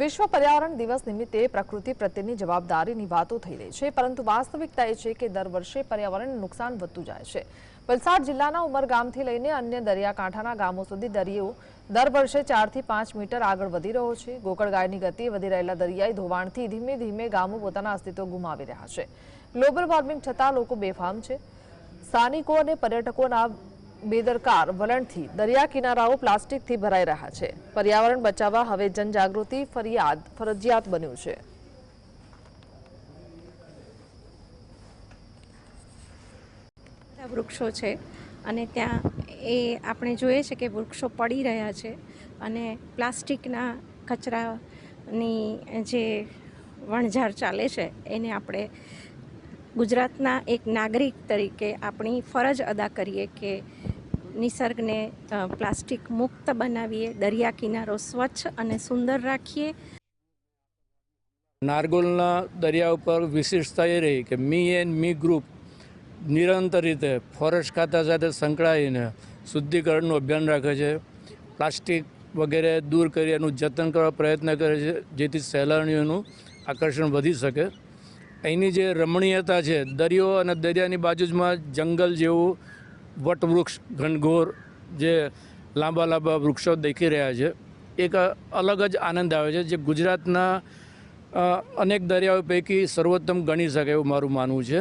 વિશ્વ પર્યાવરણ દિવસ નિમિત્તે પ્રકૃતિ પ્રત્યેની જવાબદારીની વાતો થઈ રહી છે, પરંતુ વાસ્તવિકતા એ છે કે દર વર્ષે પર્યાવરણને નુકસાન વધતું જાય છે. વલસાડ જિલ્લાના ઉમરગામથી લઈને અન્ય દરિયાકાંઠાના ગામો સુધી દરિયો દર વર્ષે ચારથી પાંચ મીટર આગળ વધી રહ્યો છે. ગોકળગાયની ગતિએ વધી રહેલા દરિયાઈ ધોવાણથી ધીમે ધીમે ગામો પોતાના અસ્તિત્વ ગુમાવી રહ્યા છે. ગ્લોબલ વોર્મિંગ છતાં લોકો બેફામ છે. સ્થાનિકો અને પર્યટકોના બેદરકાર વલણથી દરિયા કિનારાઓ પ્લાસ્ટિકથી ભરાઈ રહ્યા છે. પર્યાવરણ બચાવવા હવે જનજાગૃતિ ફરિયાદ, ફરજિયાત બન્યું છે. વૃક્ષો છે અને ત્યાં એ આપણે જોઈએ છે કે વૃક્ષો પડી રહ્યા છે અને પ્લાસ્ટિકના કચરાની જે વણઝાર ચાલે છે એને આપણે ગુજરાતના એક નાગરિક તરીકે આપણી ફરજ અદા કરીએ કે નિસર્ગને પ્લાસ્ટિક મુક્ત બનાવીએ, દરિયા કિનારો સ્વચ્છ અને સુંદર રાખીએ. નારગોલના દરિયા ઉપર વિશેષતા એ રહી કે મી એન્ડ મી ગ્રુપ નિરંતર રીતે ફોરેસ્ટ ખાતા સાથે સંકળાઈને શુદ્ધિકરણનું અભિયાન રાખે છે. પ્લાસ્ટિક વગેરે દૂર કરી એનું જતન કરવા પ્રયત્ન કરે છે, જેથી સહેલાણીઓનું આકર્ષણ વધી શકે. અહીંની જે રમણીયતા છે, દરિયો અને દરિયાની બાજુમાં જંગલ જેવું વટવૃક્ષ, ઘનઘોર જે લાંબા લાંબા વૃક્ષો દેખી રહ્યા છે, એક અલગ જ આનંદ આવે છે જે ગુજરાતના અનેક દરિયાઓ પૈકી સર્વોત્તમ ગણી શકે એવું મારું માનવું છે.